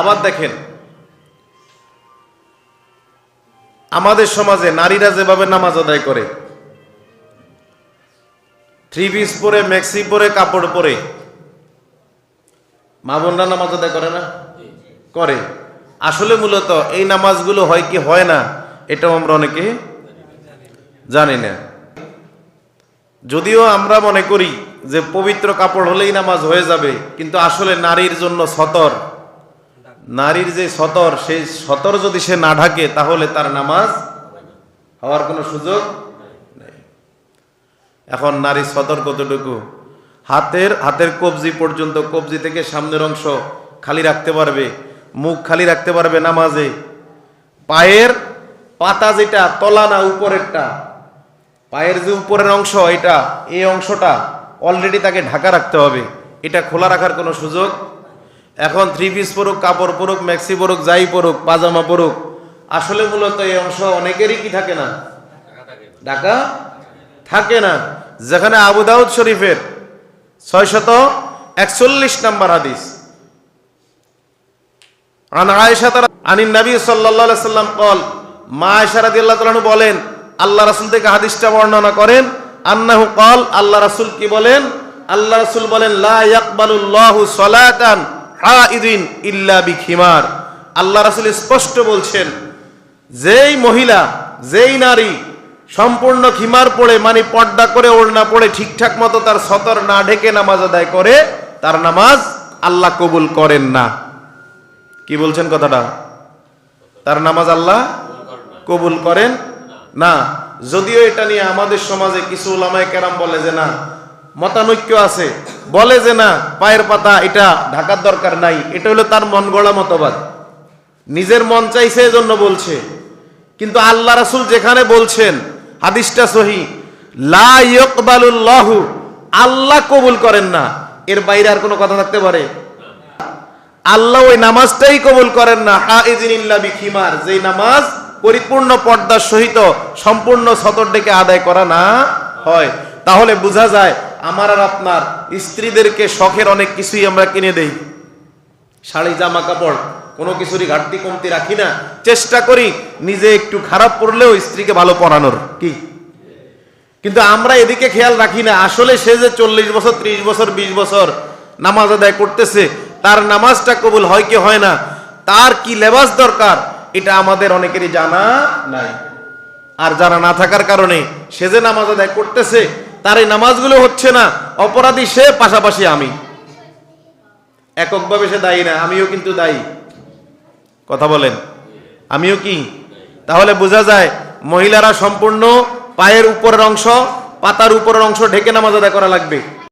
আবার দেখেন, আমাদের সমাজে নারীরা যেভাবে নামাজ আদায় করে থ্রি পিস পরে ম্যাক্সি পরে, কাপড় পরে, মা বোনরা নামাজ আদায় করে না? করে। আসলে মূলত এই নামাজগুলো হয় কি, হয় না, এটাও আমরা অনেকে জানি না। যদিও আমরা মনে করি যে পবিত্র কাপড় হলেই নামাজ হয়ে যাবে, কিন্তু আসলে নারীর জন্য সতর। নারীর যে সতর, সেই সতর যদি সে না ঢাকে, তাহলে তার নামাজ হওয়ার কোনো সুযোগ এখন নারীর সতর কতটুকু? হাতের হাতের কবজি পর্যন্ত, কবজি থেকে সামনের অংশ খালি রাখতে পারবে, মুখ খালি রাখতে পারবে নামাজে। পায়ের পাতা যেটা, তলা না উপরেরটা, পায়ের যে উপরের অংশ, এটা, এই অংশটা অলরেডি তাকে ঢাকা রাখতে হবে। এটা খোলা রাখার কোনো সুযোগ এখন থ্রি পিস পরুক, কাপড় পরুক ম্যাক্সি পরুক, যাই পরুক, পাজামা পরুক, আসলে মূলত এই অংশ অনেকেরই কি থাকে না? ঢাকা থাকে না। যেখানে আবু দাউদ শরীফের ছয়শত একচল্লিশ নম্বর হাদিস। আল্লাহ রাসূল থেকে হাদিসটা বর্ণনা করেন, আন্নাহু কল, আল্লাহ রাসূল কি বলেন? আল্লাহ রাসূল বলেন হাইদিন ইল্লা বিখিমার। আল্লাহ রাসূল স্পষ্ট বলছেন, যেই মহিলা, যেই নারী সম্পূর্ণ খিমার পড়ে মানে পর্দা করে, ওড়না পড়ে, ঠিকঠাক মতো তার সতর না ঢেকে নামাজ আদায় করে, তার নামাজ আল্লাহ কবুল করেন না। কি বলছেন কথাটা? তার নামাজ আল্লাহ কবুল করেন না। যদিও এটা নিয়ে আমাদের সমাজে কিছু ওলামায় কেরাম বলে যে না মতানৈক্য আছে। বলে যে না, পায়ের পাতা, এটা ঢাকার দরকার নাই, এটা হলো তার মন গড়া মতবাদ। নিজের মন চাইছে এজন্য বলছে। কিন্তু আল্লাহ রাসুল যেখানে বলছেন, হাদিসটা সহি আল্লাহ কবুল করেন না। এর বাইরে আর কোনো কথা থাকতে পারে? আল্লাহ ওই নামাজটাই কবুল করেন না। হাইজিনিল্লা বিখিমার, যেই নামাজ পরিপূর্ণ পর্দার সহিত সম্পূর্ণ সতর ডেকে আদায় করা না হয়। তাহলে বোঝা যায় আমার আর আপনার স্ত্রীদেরকে শখের অনেক কিছুই আমরা কিনে দেই। শাড়ি, জামা কাপড়, কোনো কিছুরই ঘাটতি, কমতি রাখি না। চেষ্টা করি নিজে একটু খারাপ পড়লেও স্ত্রীকে ভালো পড়ানোর কি? কিন্তু আমরা এদিকে খেয়াল রাখি না। আসলে সে যে চল্লিশ বছর, ত্রিশ বছর, বিশ বছর নামাজ আদায় করতেছে, তার নামাজটা কবুল হয় কি হয় না, তার কি লেবাস দরকার, এটা আমাদের অনেকেরই জানা নাই। আর যারা না থাকার কারণে সে যে নামাজ আদায় করতেছে তার এই নামাজগুলো হচ্ছে না, অপরাধী সে, পাশাপাশি আমি। এককভাবে সে দায়ী না, আমিও কিন্তু দায়ী। কথা বলেন, আমিও কি? তাহলে বোঝা যায়, মহিলারা সম্পূর্ণ পায়ের উপরের অংশ, পাতার উপরের অংশ ঢেকে নামাজ আদায় করা লাগবে।